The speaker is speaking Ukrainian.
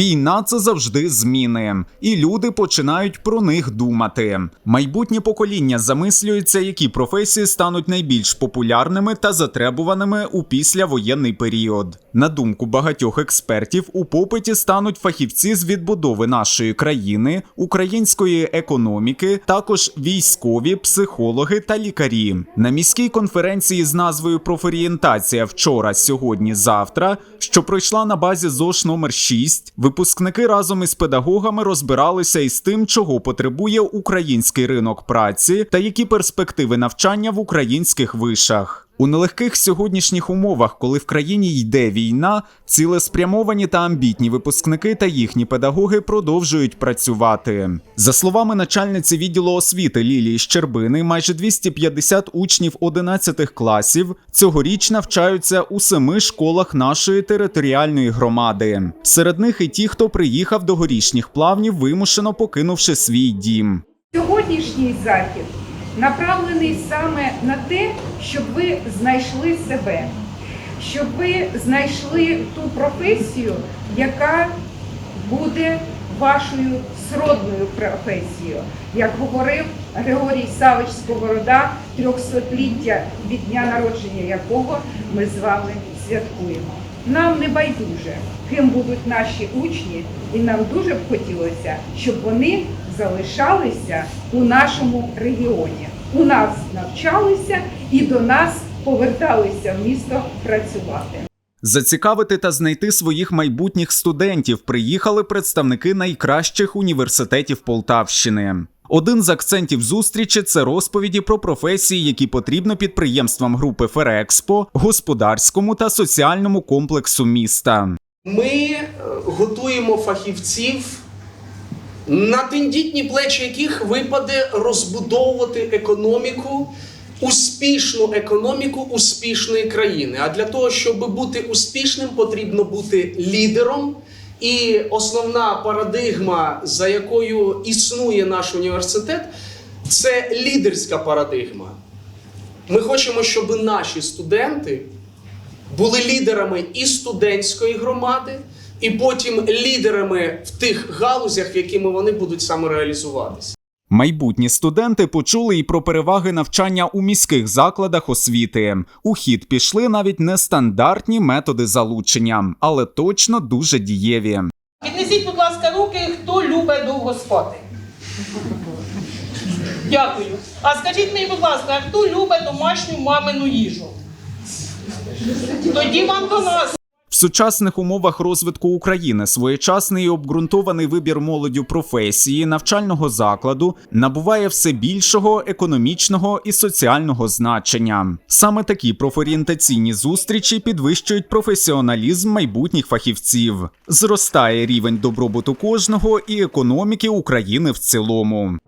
Війна це завжди зміни, і люди починають про них думати. Майбутнє покоління замислюється, які професії стануть найбільш популярними та затребуваними у післявоєнний період. На думку багатьох експертів, у попиті стануть фахівці з відбудови нашої країни, української економіки, також військові, психологи та лікарі. На міській конференції з назвою Профорієнтація вчора, сьогодні, завтра, що пройшла на базі ЗОШ номер 6, випускники разом із педагогами розбиралися із тим, чого потребує український ринок праці та які перспективи навчання в українських вишах. У нелегких сьогоднішніх умовах, коли в країні йде війна, цілеспрямовані та амбітні випускники та їхні педагоги продовжують працювати. За словами начальниці відділу освіти Лілії Щербини, майже 250 учнів 11 класів цьогоріч навчаються у семи школах нашої територіальної громади. Серед них і ті, хто приїхав до горішніх плавнів, вимушено покинувши свій дім. Сьогоднішній захід направлений саме на те, щоб ви знайшли себе, щоб ви знайшли ту професію, яка буде вашою сродною професією, як говорив Григорій Савич Сковорода, трьохсотліття від дня народження якого ми з вами святкуємо. Нам не байдуже, ким будуть наші учні, і нам дуже б хотілося, щоб вони залишалися у нашому регіоні. У нас навчалися і до нас поверталися в місто працювати. Зацікавити та знайти своїх майбутніх студентів приїхали представники найкращих університетів Полтавщини. Один з акцентів зустрічі це розповіді про професії, які потрібно підприємствам групи Ферекспо, господарському та соціальному комплексу міста. Ми е, готуємо фахівців, на тендітні плечі яких випаде розбудовувати економіку, успішну економіку успішної країни. А для того, щоб бути успішним, потрібно бути лідером. І основна парадигма, за якою існує наш університет, це лідерська парадигма. Ми хочемо, щоб наші студенти були лідерами і студентської громади, і потім лідерами в тих галузях, якими вони будуть самореалізуватися. Майбутні студенти почули і про переваги навчання у міських закладах освіти. У хід пішли навіть нестандартні методи залучення, але точно дуже дієві. Піднесіть, будь ласка, руки, хто любить довго спати. Дякую. А скажіть мені, будь ласка, хто любить домашню мамину їжу? Тоді вам до нас. Сучасних умовах розвитку України своєчасний і обґрунтований вибір молоддю професії навчального закладу набуває все більшого економічного і соціального значення. Саме такі профорієнтаційні зустрічі підвищують професіоналізм майбутніх фахівців. Зростає рівень добробуту кожного і економіки України в цілому.